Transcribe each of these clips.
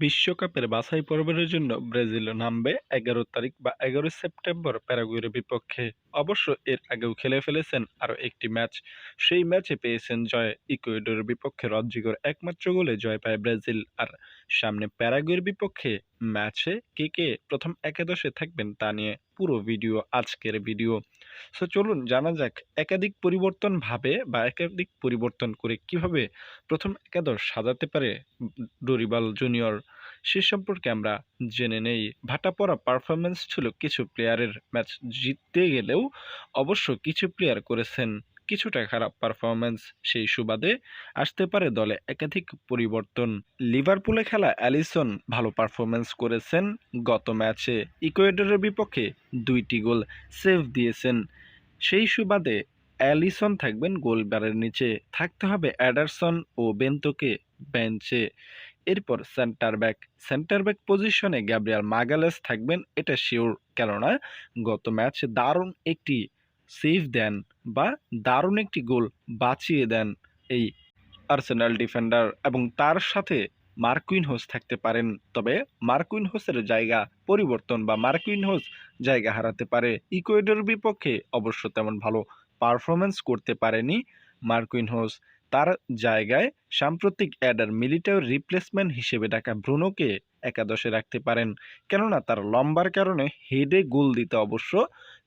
বিশ্বকাপের বাছাই পর্বের জন্য ব্রাজিল নামবে এগারো তারিখ বা এগারোই সেপ্টেম্বর প্যারাগুয়ের বিপক্ষে। অবশ্য এর আগেও খেলে ফেলেছেন আরও একটি ম্যাচ। সেই ম্যাচে পেয়েছেন জয়। ইকুয়েডরের বিপক্ষে রদ্রিগোর একমাত্র গোলে জয় পায় ব্রাজিল। আর সামনে প্যারাগুয়ের বিপক্ষে ম্যাচে কে কে প্রথম একাদশে থাকবেন তা নিয়ে পুরো ভিডিও, আজকের ভিডিও। সো চলুন জানা যাক একাধিক পরিবর্তন ভাবে বা একাধিক পরিবর্তন করে কীভাবে প্রথম একাদশ সাজাতে পারে ডোরিবাল জুনিয়র সে সম্পর্কে আমরা জেনে নেই। ভাটা পড়া পারফরমেন্স ছিল কিছু প্লেয়ারের ম্যাচ জিততে গেলেও অবশ্য কিছু প্লেয়ার করেছেন। কিছুটা খারাপ পারফরমেন্স সেই সুবাদে আসতে পারে দলে একাধিক পরিবর্তন। লিভারপুলে খেলা অ্যালিসন ভালো পারফরমেন্স করেছেন। গত ম্যাচে ইকুয়েডরের বিপক্ষে দুইটি গোল সেভ দিয়েছেন। সেই সুবাদে অ্যালিসন থাকবেন গোলবারের নিচে। থাকতে হবে অ্যাডারসন ও বেন্তোকে বেঞ্চে। এরপর সেন্টার ব্যাক সেন্টার ব্যাক পজিশনে গ্যাব্রিয়াল মাগালেস থাকবেন, এটা শিওর কেননা, গত ম্যাচে দারুণ একটি সেভ দেন বা দারুণ একটি গোল বাঁচিয়ে দেন এই আর্সেনাল ডিফেন্ডার এবং তার সাথে মার্কুইন হোস থাকতে পারেন। তবে মার্কুইন হোসের জায়গা পরিবর্তন বা মার্কুইন হোস জায়গা হারাতে পারে। ইকুয়েডর বিপক্ষে অবশ্য তেমন ভালো পারফরমেন্স করতে পারেনি মার্কুইন হোস। তার জায়গায় সাম্প্রতিক অ্যাডার মিলিটারি রিপ্লেসমেন্ট হিসেবে ডাকা ব্রুনোকে একাদশে রাখতে পারেন। কেননা তার লম্বার কারণে হেডে গোল দিতে অবশ্য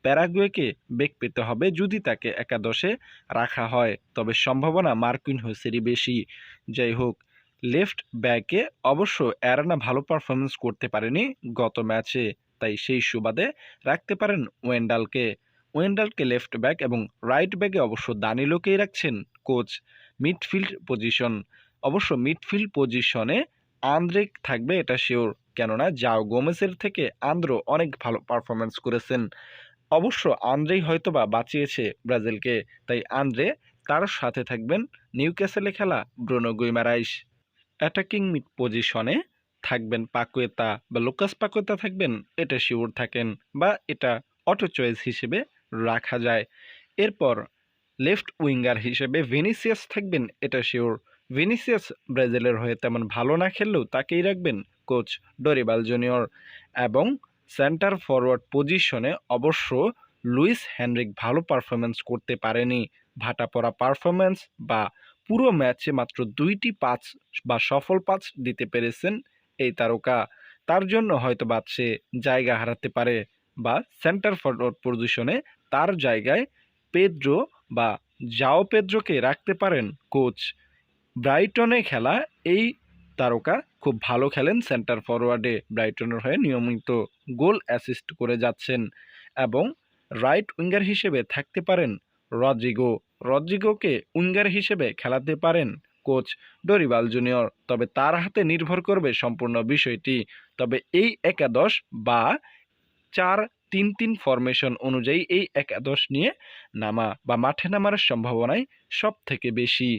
প্যারাগুয়েকে বেগ পেতে হবে যদি তাকে একাদশে রাখা হয়। তবে সম্ভাবনা মার্কুইন হোসেরই বেশি। যাই হোক, লেফট ব্যাকে অবশ্য অ্যারানা ভালো পারফরমেন্স করতে পারেনি গত ম্যাচে, তাই সেই সুবাদে রাখতে পারেন ওয়েন্ডালকে। ওয়েন্ডালকে লেফট ব্যাক এবং রাইট ব্যাকে অবশ্য দানিলোকেই রাখছেন কোচ মিডফিল্ড পজিশন। অবশ্য মিডফিল্ড পজিশনে আন্দ্রেক থাকবে, এটা শিওর। কেননা জাও গোমেসের থেকে আন্দ্রো অনেক ভালো পারফরমেন্স করেছেন। অবশ্য আন্দ্রেই হয়তোবা বাঁচিয়েছে ব্রাজিলকে। তাই আন্দ্রে তার সাথে থাকবেন নিউক্যাসেলে খেলা ব্রুনো গুইমারাইস অ্যাটাকিং মিড পজিশনে থাকবেন পাকুয়েতা বা লোকাস পাকুয়েতা থাকবেন, এটা শিওর থাকেন বা এটা অটো চয়েস হিসেবে রাখা যায়। এরপর লেফট উইঙ্গার হিসেবে ভেনিসিয়াস থাকবেন, এটা শিওর। ভেনিসিয়াস ব্রাজিলের হয়ে তেমন ভালো না খেললেও তাকেই রাখবেন কোচ ডরিবাল জুনিয়র এবং সেন্টার ফরওয়ার্ড পজিশনে অবশ্য লুইস হেনরিক ভালো পারফরমেন্স করতে পারেনি। ভাটা পড়া পারফরমেন্স বা পুরো ম্যাচে মাত্র দুইটি পাঁচ বা সফল পাঁচ দিতে পেরেছেন এই তারকা। তার জন্য হয়তো বা সে জায়গা হারাতে পারে বা সেন্টার ফরওয়ার্ড পজিশনে তার জায়গায় পেদ্রো বা যাও পেদ্রোকে রাখতে পারেন কোচ ব্রাইটনে খেলা এই তারকা খুব ভালো খেলেন সেন্টার ফরওয়ার্ডে ব্রাইটনের হয়ে নিয়মিত গোল অ্যাসিস্ট করে যাচ্ছেন এবং রাইট উইঙ্গার হিসেবে থাকতে পারেন রদ্রিগো। রদ্রিগোকে উইঙ্গার হিসেবে খেলাতে পারেন কোচ ডরিবাল জুনিয়র তবে তার হাতে নির্ভর করবে সম্পূর্ণ বিষয়টি। তবে এই একাদশ বা চার তিন তিন ফরমেশন অনুযায়ী এই একাদশ নিয়ে নামা বা মাঠে নামার সম্ভাবনাই সব থেকে বেশি।